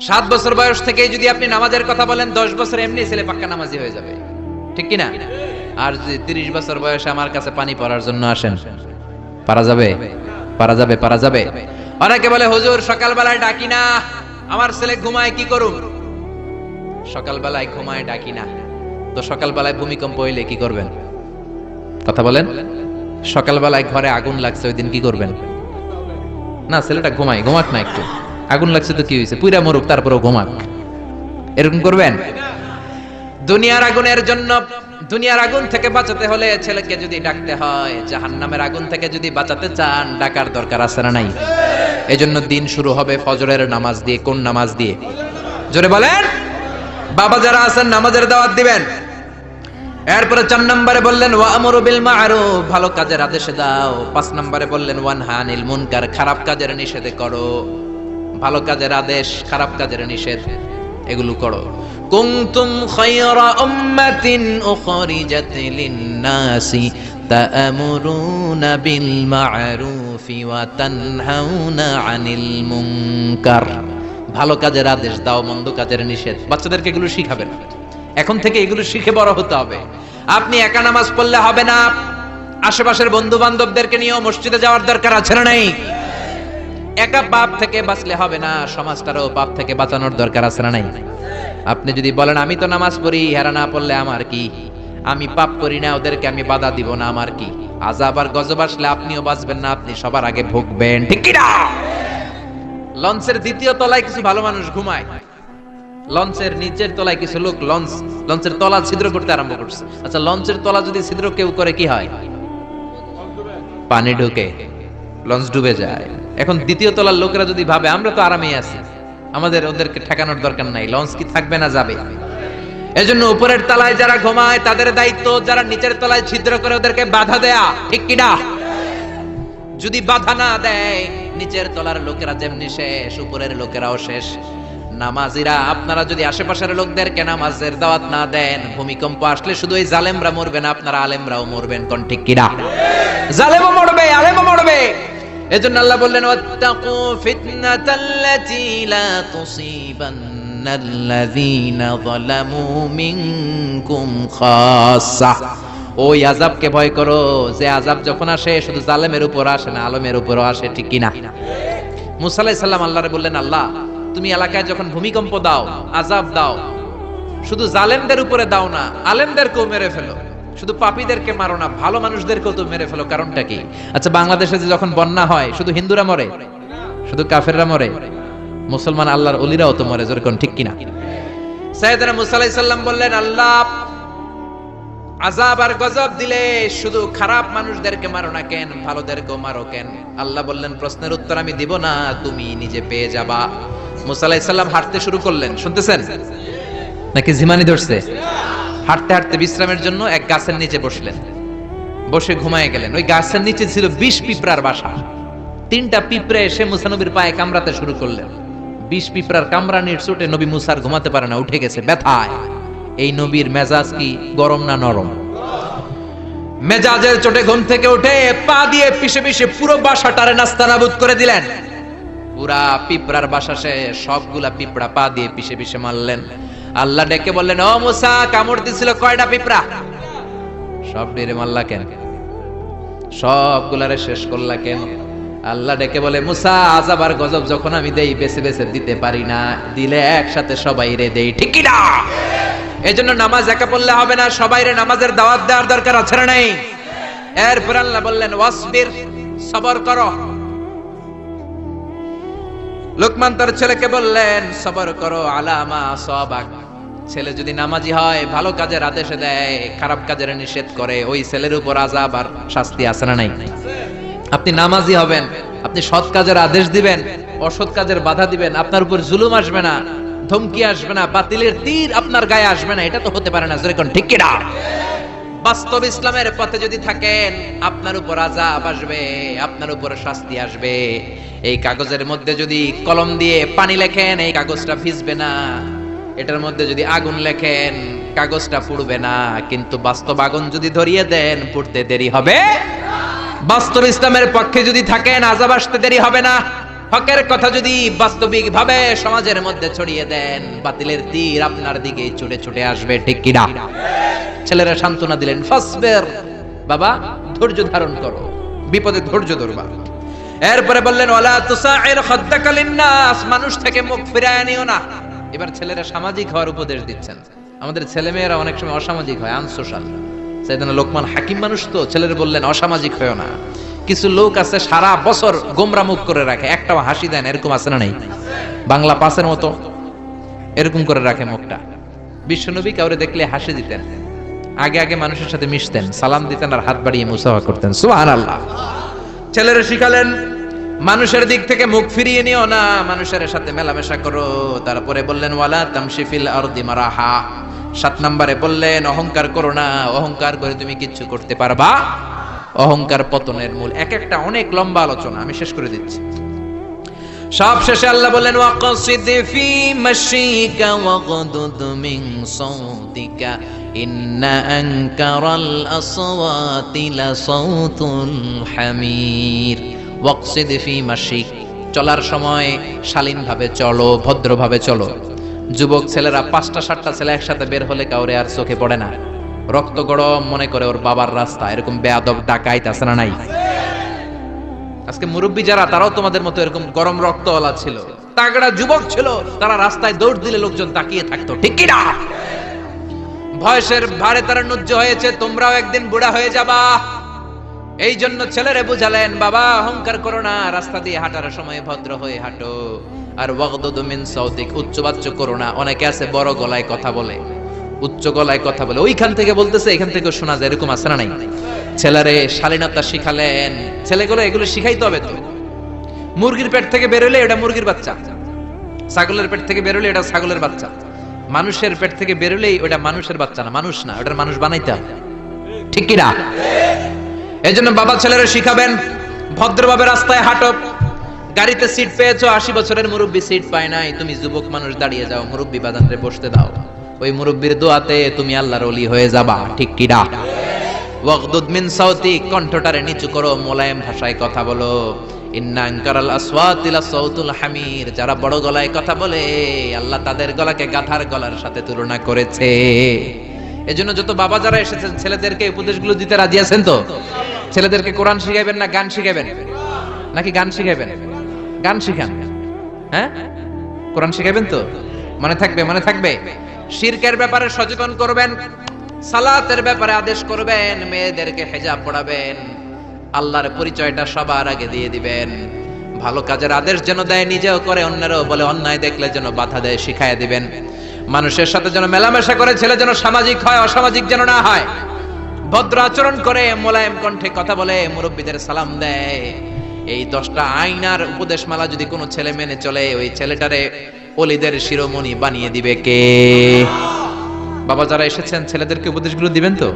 সাত বছর বয়স থেকে যদি আপনি নামাজের কথা বলেন, দশ বছর এমনি ছেলে পাক্কা নামাজি হয়ে যাবে। ঠিক কিনা? আর যদি তিরিশ বছর বয়সে আমার কাছে পানি পড়ার জন্য আসেন, পারা যাবে? পারা যাবে পারা যাবে? অনেকে বলে, হুজুর, সকালবেলায় ডাকি না। আমার ছেলে ঘুমায়, কি করুন সকালবেলায় ঘুমায়, ডাকি না। তো সকালবেলায় ভূমিকম্প হইলে কি করবেন? কথা বলেন। সকালবেলায় ঘরে আগুন লাগছে, ওই দিন কি করবেন? না, ছেলেটা ঘুমায়, ঘুমাক না একটু। আগুন লাগছে তো কি হয়েছে পুরা মরুক, তারপরেও ঘুমাক। এরকম করবেন? দুনিয়ার আগুনের জন্য, দুনিয়ার আগুন থেকে বাঁচাতে হলে ছেলেকে যদি ডাকতে হয়, জাহান্নামের আগুন থেকে যদি বাঁচাতে চান, ডাকার দরকার আছে না নাই? এজন্য দিন শুরু হবে ফজরের নামাজ দিয়ে, কোন নামাজ দিয়ে? জোরে বলেন? বাবা যারা আছেন, নামাজের দাওয়াত দিবেন। এরপরে চার নম্বরে বললেন, ওয়া ওয়ামরু বিল মারুফ। ভালো কাজের আদেশে দাও পাঁচ নম্বরে বললেন ওয়ান হানিল মুনকার। খারাপ কাজের নিষেধে করো। ভালো কাজের আদেশ, খারাপ কাজের নিষেধ, এগুলো করো। কুনতুম খায়রা লিন-নাসি বিল মা'রুফি আনিল ভালো কাজের আদেশ দাও, মন্দ কাজের নিষেধ। বাচ্চাদেরকে এগুলো শিখাবেন এখন থেকে এগুলো শিখে বড় হতে হবে। আপনি একা নামাজ পড়লে হবে না। আশেপাশের বন্ধু বান্ধবদেরকে নিয়েও মসজিদে যাওয়ার দরকার আছে না নাই? একা পাপ থেকে বাঁচলে হবে না, সমাজটারও পাপ থেকে বাঁচানোর দরকার আছে না নাই? আপনি যদি বলেন, আমি তো নামাজ পড়ি, হেরা না পড়লে আমার কি? আমি পাপ করি না, ওদেরকে আমি বাধা দিব না, আমার কি? আজাব আর গজব আসলে আপনিও বাঁচবেন না, আপনি সবার আগে ভুগবেন। ঠিক কি না লঞ্চের দ্বিতীয় তলায় কিছু ভালো মানুষ ঘুমায়। লঞ্চের নিচের তলায় কিছু লোক লঞ্চ, লঞ্চের তলা ছিদ্র করতে আরম্ভ করছে। আচ্ছা লঞ্চের তলা যদি ছিদ্র কেউ করে, কি হয়? পানি ঢুকে, লঞ্চ ডুবে যায়। এখন দ্বিতীয় তলার লোকেরা যদি ভাবে, আমরা তো আরামেই আছি। আমাদের ওদেরকে ঠেকানোর দরকার নাই, লঞ্চ কি থাকবে না যাবে। এজন্য উপরের তলায় যারা ঘুমায়, তাদের দায়িত্ব যারা নিচের তলায় ছিদ্র করে ওদেরকে বাধা দেয়া। ঠিক কিনা যদি বাধা না দেয়, নিচের তলার লোকেরা যেমনি শেষ, উপরের লোকেরাও শেষ। নামাজিরা, আপনারা যদি আশেপাশের লোকদেরকে নামাজের দাওয়াত না দেন, ভূমিকম্প আসলে শুধু এই জালেমরা মরবেন আপনারা আলেমরাও মরবেন, কোন ঠিক কিনা জালেমও মরবে, আলেমও মরবে। এজন্য আল্লাহ বললেন, ওয়াত্তাকু ফিতনাতাল্লাতী লা তুসিবান্নাল্লাযীনা যালামু মিনকুম খাসসা ওই আজাবকে ভয় করো, যে আজাব যখন আসে, শুধু জালেমের উপর আসে না, আলমের উপরও আসে, ঠিক কিনা? মুসা আলাইহিস সালাম আল্লাহরে বললেন, আল্লাহ, তুমি এলাকায় যখন ভূমিকম্প দাও আজাব দাও, শুধু জালেমদের উপরে দাও না, আলেমদেরকেও মেরে ফেলো। শুধু পাপীদেরকে মারো না, ভালো মানুষদেরকেও তো মেরে ফেলো। কারণটা কি? আচ্ছা বাংলাদেশে যে যখন বন্যা হয়, শুধু হিন্দুরা মরে? শুধু কাফেররা মরে? মুসলমান আল্লাহর অলিরাও তো মরে যেরকম ঠিক কিনা? সাইয়েদনা মুসা আলাইহিস সালাম বললেন, আল্লাহ আজাব আর গজব দিলে শুধু খারাপ মানুষদেরকে মারো না কেন, ভালোদেরকেও মারো কেন? আল্লাহ বললেন, প্রশ্নের উত্তর আমি দিব না, তুমি নিজে পেয়ে যাবা। মুসা আলাইহিস সালাম হাঁটতে শুরু করলেন, শুনতেছেন? নাকি জিমানি ধরছে? হাঁটতে হাঁটতে বিশ্রামের জন্য এক গাছের নিচে বসলেন। বসে ঘুমায় গেলেন। ওই গাছের নিচে ছিল বিষ পিঁপড়ার বাসা। তিনটা পিঁপড়ে এসে মুসানবীর পায়ে কামড়াতে শুরু করলেন। বিষ পিঁপড়ার কামড়ানির চোটে নবী মুসার ঘুমাতে পারে না, উঠে গেছে ব্যথায়। এই নবীর মেজাজ কি গরম না নরম? মেজাজের চোটে ঘুম থেকে উঠে পা দিয়ে পিষে পিষে পুরো বাসা বাসাটারে নাস্তানাবুদ করে দিলেন। পুরা পিঁপড়ার বাসা সে সবগুলা পিঁপড়া পা দিয়ে পিষে পিষে মারলেন। আল্লাহ ডেকে বললেন, ও মুসা, কামড় দিছিল কয়টা পিঁপড়া? সব ডেরে মারলা কেন? সবগুলারে শেষ করলা কেন? আল্লাহ ডেকে বলে, মুসা আজাব আর গজব যখন আমি দেই, বেছে বেছে দিতে পারি না। দিলে একসাথে সবাই রে দেই, ঠিক না এই জন্য নামাজ একা পড়লে হবে না, সবাই রে নামাজের দাওয়াত দেওয়ার দরকার আছে না নাই? এরপর আল্লাহ বললেন, ওয়াসবির, সবর করো। লোকমান তার ছেলেকে বললেন, সবর করো আলামা সবাক। ছেলে যদি নামাজি হয়, ভালো কাজের আদেশে দেয়, খারাপ কাজের নিষেধ করে, ওই ছেলের উপর আজাব আর শাস্তি আছে না নাই? আপনি নামাজি হবেন, আপনি সৎ কাজের আদেশ দিবেন, অসৎ কাজের বাধা দিবেন, আপনার উপর জুলুম আসবে না, ধমকি আসবে না, বাতিলের তীর আপনার গায়ে আসবে না, এটা তো হতে পারে না যেরকম ঠিক কিনা? বাস্তব ইসলামের পথে যদি থাকেন, আপনার উপর আজাব আসবে, আপনার উপর শাস্তি আসবে। এই কাগজের মধ্যে যদি কলম দিয়ে পানি লেখেন, এই কাগজটা ভিজবে না। এটার মধ্যে যদি আগুন লেখেন, কাগজটা পুড়বে না, কিন্তু বাস্তব আগুন যদি ধরিয়ে দেন, পুড়তে দেরি হবে। বাস্তব ইসলামের পক্ষে যদি থাকেন, আজাব আসতে দেরি হবে না। হকের কথা যদি বাস্তবিক ভাবে সমাজের মধ্যে ছড়িয়ে দেন, বাতিলের তীর আপনার দিকে ছুটে ছুটে আসবে, ঠিক কিনা? ছেলেরা সান্ত্বনা দিলেন, ফাসবের, বাবা, ধৈর্য ধারণ করো, বিপদে ধৈর্য ধরবা। এরপরে বললেন, ওয়ালা তুসাইর খাদ্দাকা লিন্নাস, মানুষ থেকে মুখ ফিরায় নিও না। এবার ছেলেরা সামাজিক হওয়ার উপদেশ দিচ্ছেন। আমাদের ছেলেমেয়েরা অনেক সময় অসামাজিক হয় আনসোশাল সেদিন লোকমান হাকিম মানুষ তো, ছেলের বললেন, অসামাজিক হয়েও না। কিছু লোক আছে, সারা বছর গোমরা মুখ করে রাখে। একটাও হাসি দেন এরকম আছে না নাই? বাংলা পাসের মতো। এরকম করে রাখে মুখটা। বিশ্বনবী কাউরে দেখলে হাসি দিতেন। আগে আগে মানুষের সাথে মিশতেন, সালাম দিতেন আর হাত বাড়িয়ে মুসাফা করতেন। সুহান আল্লাহ ছেলেরা শিখালেন মানুষের দিক থেকে মুখ ফিরিয়ে নিও না, মানুষের সাথে মেলামেশা করো। তারপরে বললেন, ওয়ালা তামশিফিল আরদি মারাহা। সাত নম্বরে বললেন, অহংকার করো না, অহংকার করে তুমি কিচ্ছু করতে পারবা? অহংকার পতনের মূল, এক একটা অনেক লম্বা আলোচনা, আমি শেষ করে দিচ্ছি। সব শেষে আল্লাহ বললেন, ওয়াকসিদ ফি মাশিকা ওয়াগদুদ মিন সাউতিকা, ইন্না আনকারাল আসওয়াতি লাসাউতুল হামির। চলার সময় শালীনভাবে চলো, ভদ্রভাবে চলো। যুবক ছেলেরা পাঁচটা, সাতটা ছেলে একসাথে বের হলে কাউরে আর চোখে পড়ে না। রক্ত গরম মনে করে ওর বাবার রাস্তা, এরকম বেয়াদব ডাকাইত আছে না নাই? আজকে মুরব্বী যারা, তারাও তোমাদের মতো এরকম গরম রক্তওয়ালা ছিল। তাগড়া যুবক ছিল, তারা রাস্তায় দৌড় দিলে লোকজন তাকিয়ে থাকতো, ঠিক কি না? বয়সের ভারে তারা নুজ্জ হয়েছে, তোমরাও একদিন বুড়া হয়ে যাবা। এই জন্য ছেলেরে বুঝালেন, বাবা, অহংকার করো না, রাস্তা দিয়ে হাঁটার সময় ভদ্র হয়ে হাঁটো। আর ওয়াগদুদ মিন সাউতিক, উচ্চবাচ্য করো না। অনেকে আছে বড় গলায় কথা বলে, উচ্চ গলায় কথা বলে। ওইখান থেকে বলতেছে, এখান থেকে শোনা যায়, এরকম আছে না নাই? ছেলেরে শালীনতা শিখালেন। ছেলেগুলো এগুলো শিখাইতে হবে তো। মুরগির পেট থেকে বেরোলে এটা মুরগির বাচ্চা। ছাগলের পেট থেকে বেরোলে এটা ছাগলের বাচ্চা। মানুষের পেট থেকে বেরোলেই ওটা মানুষের বাচ্চা না, মানুষ না, ওটার মানুষ বানাইতে হবে। ঠিক কি না এই জন্য বাবা ছেলেরা শিখাবেন, ভদ্রভাবে রাস্তায় হাঁটো। গাড়িতে সিট পেয়েছ, আশি বছরের মুরব্বী সিট পায় নাই। তুমি যুবক মানুষ, দাঁড়িয়ে যাও, মুরব্বী বাদানরে বসতে দাও। ওই মুরব্বীর দোয়াতে তুমি আল্লাহর ওলি হয়ে যাবা, ঠিক কি না? ওয়াগদুদ মিন সাউতি, কণ্ঠটারে নিচু করো, মোলায়েম ভাষায় কথা বলো। ইন্না আনকারাল আসওয়াতিলা সাউতুল হামির, যারা বড় গলায় কথা বলে, আল্লাহ তাদের গলাকে গাধার গলার সাথে তুলনা করেছে। এজন্য যত বাবা যারা এসেছেন, ছেলেদেরকে উপদেশগুলো দিতে রাজি আছেন তো? ছেলেদেরকে কোরআন শিখাইবেন না গান শিখাইবেন? নাকি গান শিখাইবেন? গান শিখান। হ্যাঁ? কোরআন শিখাইবেন তো? মনে থাকবে মনে থাকবে। শিরকের ব্যাপারে সচেতন করবেন, সালাতের ব্যাপারে আদেশ করবেন, মেয়েদেরকে হেজাব পড়াবেন, আল্লাহর পরিচয়টা সবার আগে দিয়ে দিবেন। ভালো কাজের আদেশ যেন দেয়, নিজেও করে, অন্যেরও বলে, অন্যায় দেখলে যেন বাধা দেয় শিখায় দিবেন। মানুষের সাথে যেন মেলামেশা করে, ছেলে যেন সামাজিক হয়, অসামাজিক যেন না হয়। ভদ্র আচরণ করে মোলায়েম কণ্ঠে কথা বলে, মুরব্বীদের সালাম দেয়। এই দশটা আইনার উপদেশ মালা যদি কোনো ছেলে মেনে চলে, ওই ছেলেটারে অলিদের শিরোমণি বানিয়ে দিবে কে? বাবা, যারা এসেছেন, ছেলেদেরকে উপদেশগুলো দিবেন তো?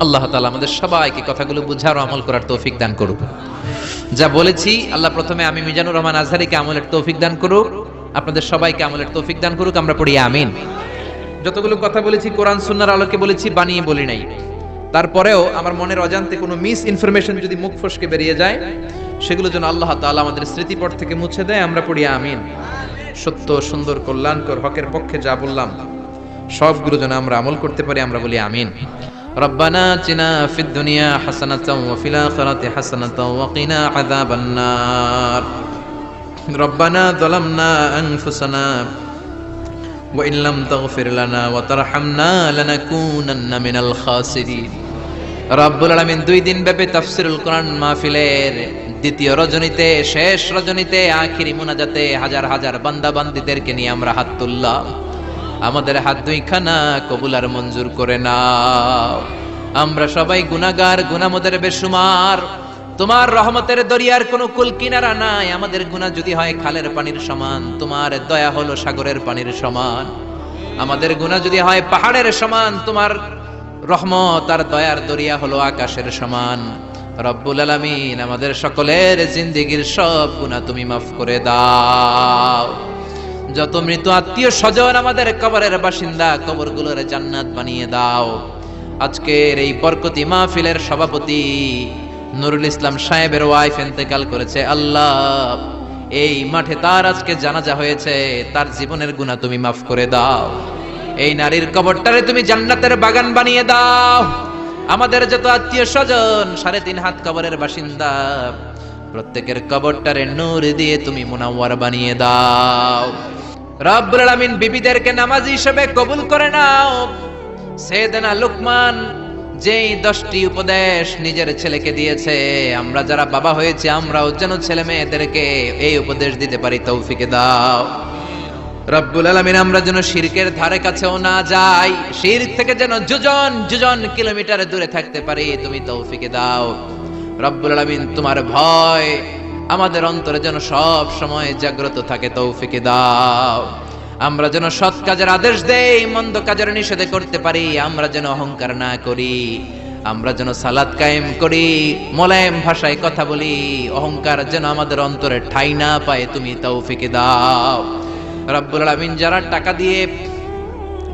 আল্লাহ তালা আমাদের সবাইকে কথাগুলো বুঝার আমল করার তৌফিক দান করুক। যা বলেছি, আল্লাহ প্রথমে আমি মিজানুর রহমান আজহারিকে আমলের তৌফিক দান করুক। আপনাদের সবাইকে আমলের তৌফিক দান করুক, আমরা পড়ি আমিন। যতগুলো কথা বলেছি, কোরআন, সুন্নার আলোকে বলেছি, বানিয়ে বলি নাই। তারপরেও আমার মনের অজান্তে কোনো মিস ইনফরমেশন যদি মুখ ফসকে বেরিয়ে যায়, সেগুলো যেন আল্লাহ তাআলা আমাদের স্মৃতিপট থেকে মুছে দেয়, আমরা পড়ি আমিন। সত্য, সুন্দর, কল্যাণকর, হকের পক্ষে যা বললাম, সবগুলো যেন আমরা আমল করতে পারি, আমরা বলি আমিন। রব্বানা চিনা ফিদ দুনিয়া হাসানাতাও ওয়া ফিল আখিরাতি হাসানাতাও ওয়া কিনা আযাবান্নার। রব্বানা যালামনা وإن لم تغفر لنا وترحمنا لنكونن من الخاسرين রব্বুল আলামিন দুই দিন ব্যাপী তাফসিরুল কোরআন মাহফিলের দ্বিতীয় রজনীতে শেষ রজনীতে আখিরি মুনাজাতে হাজার হাজার বান্দা বান্দিদেরকে নিয়ে আমরা হাত তুললাম আমাদের হাত দুইখানা কবুল আর মঞ্জুর করে নাও আমরা সবাই গুনাগার গুনামদের বেশুমার তোমার রহমতের দরিয়ার কোনো কুল কিনারা নাই। আমাদের গুনাহ যদি হয় খালের পানির সমান, তোমার দয়া হলো সাগরের পানির সমান। আমাদের গুনাহ যদি হয় পাহাড়ের সমান, তোমার রহমত আর দয়ার দরিয়া হলো আকাশের সমান। রব্বুল আলামিন, আমাদের সকলের জিন্দিগির সব গুনাহ তুমি মাফ করে দাও। যত মৃত আত্মীয় স্বজন আমাদের কবরের বাসিন্দা, কবরগুলোর জান্নাত বানিয়ে দাও। আজকের এই বরকতি মাহফিলের সভাপতি নুরুল ইসলাম সাহেবের ওয়াইফ ইন্তেকাল করেছে, আল্লাহ, এই মাঠে তার আজকে জানাজা হয়েছে, তার জীবনের গুণা তুমি মাফ করে দাও। এই নারীর কবরটারে তুমি জান্নাতের বাগান বানিয়ে দাও। আমাদের যত আত্মীয় স্বজন, সাড়ে তিন হাত কবরের বাসিন্দা, প্রত্যেকের কবরটারে নূর দিয়ে তুমি মুনাওয়ার বানিয়ে দাও। রব্বুল আলামিন বিবিদেরকে নামাজি হিসেবে কবুল করে নাও। সেদেনা লুকমান যেই দশটি উপদেশ নিজের ছেলেকে দিয়েছে, আমরা যারা বাবা হয়েছে, আমরাও যেন ছেলে মেয়েদেরকে এই উপদেশ দিতে পারি, তৌফিকে দাও। রব্বুল আলামিন, আমরা যেন শিরকের ধারে কাছেও না যাই শিরক থেকে যেন যুজন যুজন কিলোমিটার দূরে থাকতে পারি, তুমি তৌফিকে দাও। রব্বুল আলামিন, তোমার ভয় আমাদের অন্তরে যেন সব সময় জাগ্রত থাকে, তৌফিকে দাও। আমরা যেন সৎ কাজের আদেশ দেই, মন্দ কাজের নিষেধে করতে পারি, আমরা যেন অহংকার না করি, আমরা যেন সালাদ কায়েম করি, মোলায়েম ভাষায় কথা বলি, অহংকার যেন আমাদের অন্তরে ঠাই না পায়, তুমি তাও তৌফিকে দাও। রব্বুল আলামিন যারা টাকা দিয়ে,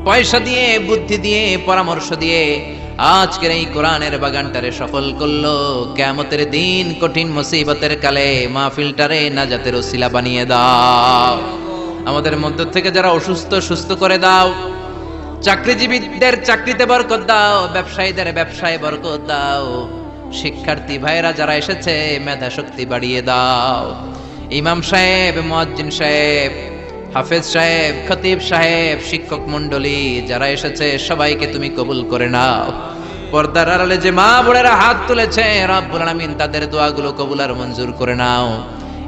পয়সা দিয়ে, বুদ্ধি দিয়ে, পরামর্শ দিয়ে আজকের এই কোরআনের বাগানটারে সফল করল কেমতের দিন কঠিন মুসিবতের কালে মাহফিলটারে নাজাতের ওসিলা বানিয়ে দাও। আমাদের মধ্য থেকে যারা অসুস্থ, সুস্থ করে দাও। চাকরিজীবীদের চাকরিতে বরকত দাও, ব্যবসায়ীদের ব্যবসায় বরকত দাও। শিক্ষার্থী ভাইয়েরা, যারা এসেছে মেধা শক্তি বাড়িয়ে দাও। ইমাম সাহেব, মুয়াজ্জিন সাহেব, হাফেজ সাহেব, খতিব সাহেব, শিক্ষক মন্ডলী যারা এসেছে, সবাইকে তুমি কবুল করে নাও। পর্দার আড়ালে যে মা বোনেরা হাত তুলেছে, রব্বুল আলামিন তাদের দোয়াগুলো কবুল আর মঞ্জুর করে নাও।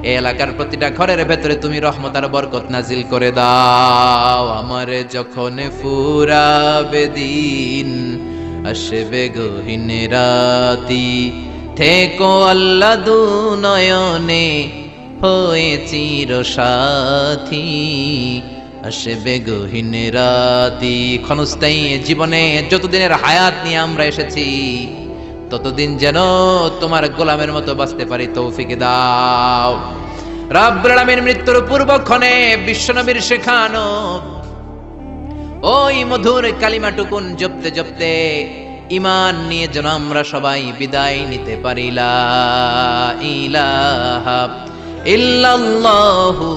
এই এলাকার প্রতিটা ঘরের ভেতরে তুমি রহমত আর বরকত নাজিল করে দাও। আমার যখন ফুরাবে দিন, আসবে গহীন রাতি। থেকো আল্লাহ দু নয়নে হয়ে চির সাথী। আসবে গহীন রাতি। ক্ষণস্থায়ী জীবনে যতদিনের হায়াত নিয়ে আমরা এসেছি ততদিন যেন তোমার গোলামের মতো বাঁচতে পারি, তৌফিকে দাও। আলামিন মৃত্যুর পূর্বক্ষণে বিশ্বনবীর শেখানো ওই মধুর কালিমাটুকুন জপতে জপতে ইমান নিয়ে যেন আমরা সবাই বিদায় নিতে পারি, লা ইলাহা ইল্লাল্লাহু